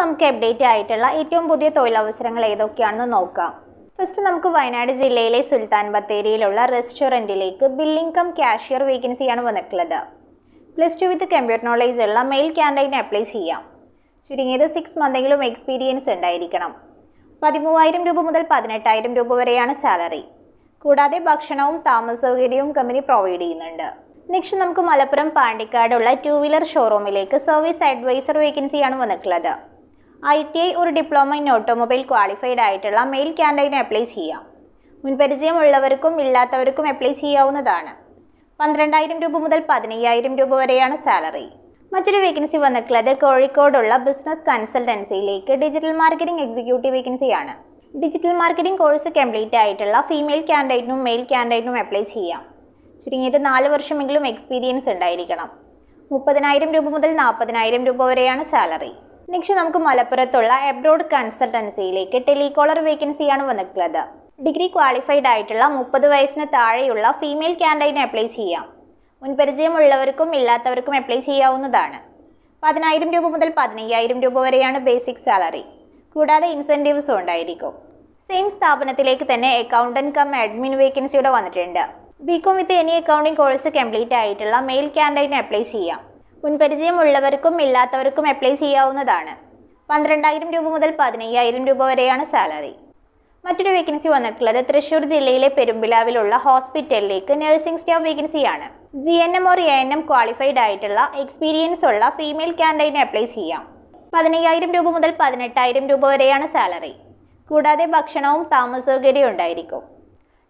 നമുക്ക് അപ്ഡേറ്റ് ആയിട്ടുള്ള ഏറ്റവും പുതിയ തൊഴിലവസരങ്ങൾ ഏതൊക്കെയാണെന്ന് നോക്കാം. ഫസ്റ്റ് നമുക്ക് വയനാട് ജില്ലയിലെ സുൽത്താൻ ബത്തേരിയിലുള്ള റെസ്റ്റോറന്റിലേക്ക് ബില്ലിംഗ് കം കാഷ്യർ വേക്കൻസിയാണ് വന്നിട്ടുള്ളത്. Plus two with computer knowledge ഉള്ള മെയിൽ ക്യാൻഡൈറ്റിന് അപ്ലൈ ചെയ്യാം. ചുരുങ്ങിയത് സിക്സ് മന്തെങ്കിലും എക്സ്പീരിയൻസ് ഉണ്ടായിരിക്കണം. പതിമൂവായിരം രൂപ മുതൽ പതിനെട്ടായിരം രൂപ വരെയാണ് സാലറി കൂടാതെ ഭക്ഷണവും താമസ സൗകര്യവും കമ്പനി പ്രൊവൈഡ് ചെയ്യുന്നുണ്ട്. നെക്സ്റ്റ് നമുക്ക് മലപ്പുറം പാണ്ടിക്കാടുള്ള ടൂ വീലർ ഷോറൂമിലേക്ക് സർവീസ് അഡ്വൈസർ വേക്കൻസിയാണ് വന്നിട്ടുള്ളത്. ഐ ടി ഐ ഒരു ഡിപ്ലോമ ഇൻ ഓട്ടോമൊബൈൽ ക്വാളിഫൈഡ് ആയിട്ടുള്ള മെയിൽ ക്യാൻഡൈറ്റിന് അപ്ലൈ ചെയ്യാം. മുൻപരിചയമുള്ളവർക്കും ഇല്ലാത്തവർക്കും അപ്ലൈ ചെയ്യാവുന്നതാണ്. പന്ത്രണ്ടായിരം രൂപ മുതൽ പതിനയ്യായിരം രൂപ വരെയാണ് സാലറി മറ്റൊരു വേക്കൻസി വന്നിട്ടുള്ളത് കോഴിക്കോടുള്ള ബിസിനസ് കൺസൾട്ടൻസിയിലേക്ക് ഡിജിറ്റൽ മാർക്കറ്റിംഗ് എക്സിക്യൂട്ടീവ് വേക്കൻസിയാണ് ഡിജിറ്റൽ മാർക്കറ്റിംഗ് കോഴ്സ് കംപ്ലീറ്റ് ആയിട്ടുള്ള ഫീമെയിൽ ക്യാൻഡൈറ്റിനും മെയിൽ ക്യാൻഡൈറ്റിനും അപ്ലൈ ചെയ്യാം. ചുരുങ്ങിയത് നാല് വർഷമെങ്കിലും എക്സ്പീരിയൻസ് ഉണ്ടായിരിക്കണം. മുപ്പതിനായിരം രൂപ മുതൽ നാൽപ്പതിനായിരം രൂപ വരെയാണ് സാലറി നെക്സ്റ്റ് നമുക്ക് മലപ്പുറത്തുള്ള എബ്രോഡ് കൺസൾട്ടൻസിയിലേക്ക് ടെലികോളർ വേക്കൻസിയാണ് വന്നിട്ടുള്ളത്. ഡിഗ്രി ക്വാളിഫൈഡ് ആയിട്ടുള്ള മുപ്പത് വയസ്സിന് താഴെയുള്ള ഫീമെയിൽ ക്യാൻഡൈറ്റിന് അപ്ലൈ ചെയ്യാം. മുൻപരിചയമുള്ളവർക്കും ഇല്ലാത്തവർക്കും അപ്ലൈ ചെയ്യാവുന്നതാണ്. പതിനായിരം രൂപ മുതൽ പതിനയ്യായിരം രൂപ വരെയാണ് ബേസിക് സാലറി കൂടാതെ ഇൻസെന്റീവ്സും ഉണ്ടായിരിക്കും. സെയിം സ്ഥാപനത്തിലേക്ക് തന്നെ അക്കൗണ്ടന്റ് കം അഡ്മിൻ വേക്കൻസിയുടെ വന്നിട്ടുണ്ട്. BCom with any accounting course complete ആയിട്ടുള്ള മെയിൽ ക്യാൻഡൈറ്റിന് അപ്ലൈ ചെയ്യാം. മുൻപരിചയമുള്ളവർക്കും ഇല്ലാത്തവർക്കും അപ്ലൈ ചെയ്യാവുന്നതാണ്. പന്ത്രണ്ടായിരം രൂപ മുതൽ പതിനയ്യായിരം രൂപ വരെയാണ് സാലറി മറ്റൊരു വേക്കൻസി വന്നിട്ടുള്ളത് തൃശൂർ ജില്ലയിലെ പെരുമ്പിലാവിലുള്ള ഹോസ്പിറ്റലിലേക്ക് നഴ്സിംഗ് സ്റ്റാഫ് വേക്കൻസിയാണ് G N M or A N M qualified ആയിട്ടുള്ള എക്സ്പീരിയൻസ് ഉള്ള ഫീമെയിൽ ക്യാൻഡൈറ്റിന് അപ്ലൈ ചെയ്യാം. പതിനയ്യായിരം രൂപ മുതൽ പതിനെട്ടായിരം രൂപ വരെയാണ് സാലറി കൂടാതെ ഭക്ഷണവും താമസ സൗകര്യവും ഉണ്ടായിരിക്കും.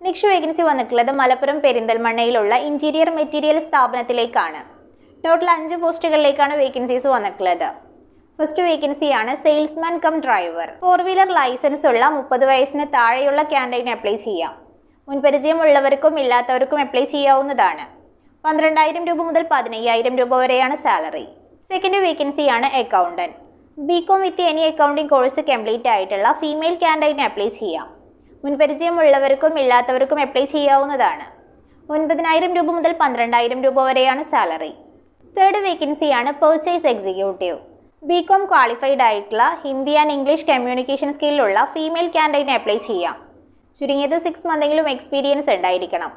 നെക്സ്റ്റ് വേക്കൻസി വന്നിട്ടുള്ളത് മലപ്പുറം പെരിന്തൽമണ്ണയിലുള്ള ഇന്റീരിയർ മെറ്റീരിയൽ സ്ഥാപനത്തിലേക്കാണ്. ടോട്ടൽ അഞ്ച് പോസ്റ്റുകളിലേക്കാണ് വേക്കൻസീസ് വന്നിട്ടുള്ളത്. ഫസ്റ്റ് വേക്കൻസിയാണ് salesman cum driver four wheeler licence ഉള്ള മുപ്പത് വയസ്സിന് താഴെയുള്ള ക്യാൻഡൈറ്റിന് അപ്ലൈ ചെയ്യാം. മുൻപരിചയമുള്ളവർക്കും ഇല്ലാത്തവർക്കും അപ്ലൈ ചെയ്യാവുന്നതാണ്. പന്ത്രണ്ടായിരം രൂപ മുതൽ പതിനയ്യായിരം രൂപ വരെയാണ് സാലറി സെക്കൻഡ് വേക്കൻസിയാണ് accountant BCom with any accounting course complete ആയിട്ടുള്ള ഫീമെയിൽ ക്യാൻഡൈറ്റിന് അപ്ലൈ ചെയ്യാം. മുൻപരിചയമുള്ളവർക്കും ഇല്ലാത്തവർക്കും അപ്ലൈ ചെയ്യാവുന്നതാണ്. ഒൻപതിനായിരം രൂപ മുതൽ പന്ത്രണ്ടായിരം രൂപ വരെയാണ് സാലറി തേർഡ് വേക്കൻസിയാണ് പെർച്ചേസ് എക്സിക്യൂട്ടീവ് ബികോം ക്വാളിഫൈഡ് ആയിട്ടുള്ള ഹിന്ദി ആൻഡ് ഇംഗ്ലീഷ് കമ്മ്യൂണിക്കേഷൻ സ്കില്ലുള്ള ഫീമെയിൽ ക്യാൻഡൈറ്റിന് അപ്ലൈ ചെയ്യാം. ചുരുങ്ങിയത് സിക്സ് മന്തെങ്കിലും എക്സ്പീരിയൻസ് ഉണ്ടായിരിക്കണം.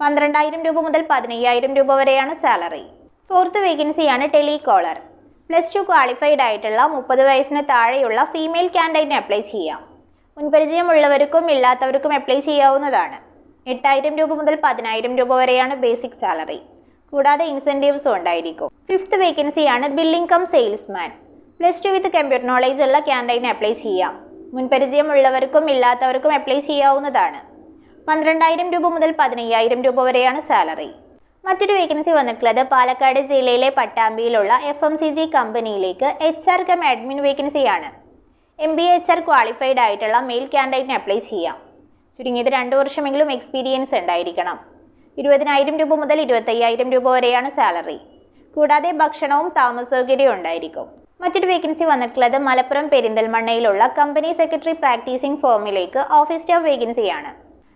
പന്ത്രണ്ടായിരം രൂപ മുതൽ പതിനയ്യായിരം രൂപ വരെയാണ് സാലറി ഫോർത്ത് വേക്കൻസിയാണ് ടെലികോളർ പ്ലസ് ടു ക്വാളിഫൈഡ് ആയിട്ടുള്ള മുപ്പത് വയസ്സിന് താഴെയുള്ള ഫീമെയിൽ ക്യാൻഡൈറ്റിന് അപ്ലൈ ചെയ്യാം. മുൻപരിചയമുള്ളവർക്കും ഇല്ലാത്തവർക്കും അപ്ലൈ ചെയ്യാവുന്നതാണ്. എട്ടായിരം രൂപ മുതൽ പതിനായിരം രൂപ വരെയാണ് ബേസിക് സാലറി കൂടാതെ ഇൻസെന്റീവ്സും ഉണ്ടായിരിക്കും. ഫിഫ്ത്ത് വേക്കൻസിയാണ് billing cum salesman plus two with computer knowledge ഉള്ള ക്യാൻഡൈന് അപ്ലൈ ചെയ്യാം. മുൻപരിചയമുള്ളവർക്കും ഇല്ലാത്തവർക്കും അപ്ലൈ ചെയ്യാവുന്നതാണ്. പന്ത്രണ്ടായിരം രൂപ മുതൽ പതിനയ്യായിരം രൂപ വരെയാണ് സാലറി മറ്റൊരു വേക്കൻസി വന്നിട്ടുള്ളത് പാലക്കാട് ജില്ലയിലെ പട്ടാമ്പിയിലുള്ള എഫ് എം സി ജി കമ്പനിയിലേക്ക് എച്ച് ആർ കം അഡ്മിൻ വേക്കൻസിയാണ് M B H R qualified ആയിട്ടുള്ള മെയിൽ ക്യാൻഡൈറ്റിന് അപ്ലൈ ചെയ്യാം. ചുരുങ്ങിയത് രണ്ട് വർഷമെങ്കിലും എക്സ്പീരിയൻസ് ഉണ്ടായിരിക്കണം. ഇരുപതിനായിരം രൂപ മുതൽ ഇരുപത്തയ്യായിരം രൂപ വരെയാണ് സാലറി. കൂടാതെ ഭക്ഷണവും താമസ സൗകര്യവും ഉണ്ടായിരിക്കും. മറ്റൊരു വേക്കൻസി വന്നിട്ടുള്ളത് മലപ്പുറം പെരിന്തൽമണ്ണയിലുള്ള കമ്പനി സെക്രട്ടറി പ്രാക്ടീസിംഗ് ഫോമിലേക്ക് ഓഫീസ് സ്റ്റാഫ് വേക്കൻസിയാണ്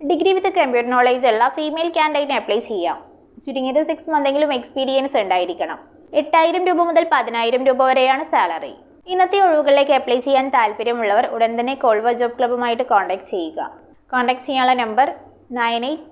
ഡിഗ്രി വിത്ത് കമ്പ്യൂട്ടർ നോളേജ് ഉള്ള ഫീമെയിൽ ക്യാൻഡൈറ്റിന് അപ്ലൈ ചെയ്യാം. ചുരുങ്ങിയത് സിക്സ് മന്തെങ്കിലും എക്സ്പീരിയൻസ് ഉണ്ടായിരിക്കണം. എട്ടായിരം രൂപ മുതൽ പതിനായിരം രൂപ വരെയാണ് സാലറി. ഇന്നത്തെ ഒഴിവുകളിലേക്ക് അപ്ലൈ ചെയ്യാൻ താല്പര്യമുള്ളവർ ഉടൻ തന്നെ കോൾവ ജോബ് ക്ലബ്ബുമായിട്ട് കോൺടാക്ട് ചെയ്യുക. കോൺടാക്ട് ചെയ്യാനുള്ള number nine eight